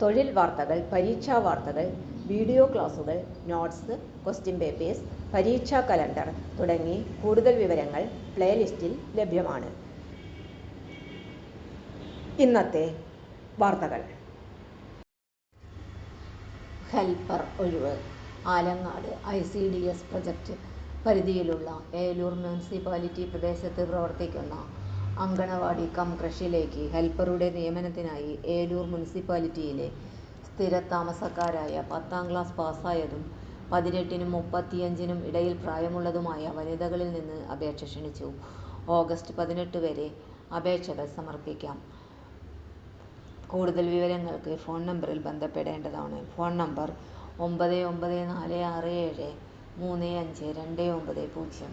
തൊഴിൽ വാർത്തകൾ പരീക്ഷാ വാർത്തകൾ വീഡിയോ ക്ലാസുകൾ നോട്ട്സ് ക്വസ്റ്റ്യൻ പേപ്പേഴ്സ് പരീക്ഷാ കലണ്ടർ തുടങ്ങി കൂടുതൽ വിവരങ്ങൾ പ്ലേലിസ്റ്റിൽ ലഭ്യമാണ്. ഇന്നത്തെ വാർത്തകൾ. ഹെൽപ്പർ ഒഴിവ്. Alangad I C D S project പരിധിയിലുള്ള ഏലൂർ മുനിസിപ്പാലിറ്റി പ്രദേശത്ത് പ്രവർത്തിക്കുന്ന അങ്കണവാടി കം ക്രഷിലേക്ക് ഹെൽപ്പറുടെ നിയമനത്തിനായി ഏലൂർ മുനിസിപ്പാലിറ്റിയിലെ സ്ഥിരതാമസക്കാരായ പത്താം ക്ലാസ് പാസ്സായതും പതിനെട്ടിനും മുപ്പത്തിയഞ്ചിനും ഇടയിൽ പ്രായമുള്ളതുമായ വനിതകളിൽ നിന്ന് അപേക്ഷ ക്ഷണിച്ചു. ഓഗസ്റ്റ് പതിനെട്ട് വരെ അപേക്ഷകൾ സമർപ്പിക്കാം. കൂടുതൽ വിവരങ്ങൾക്ക് ഫോൺ നമ്പറിൽ ബന്ധപ്പെടേണ്ടതാണ്. ഫോൺ നമ്പർ ഒമ്പത് ഒമ്പത് നാല് ആറ് ഏഴ് മൂന്ന് അഞ്ച് രണ്ട് ഒമ്പത് പൂജ്യം.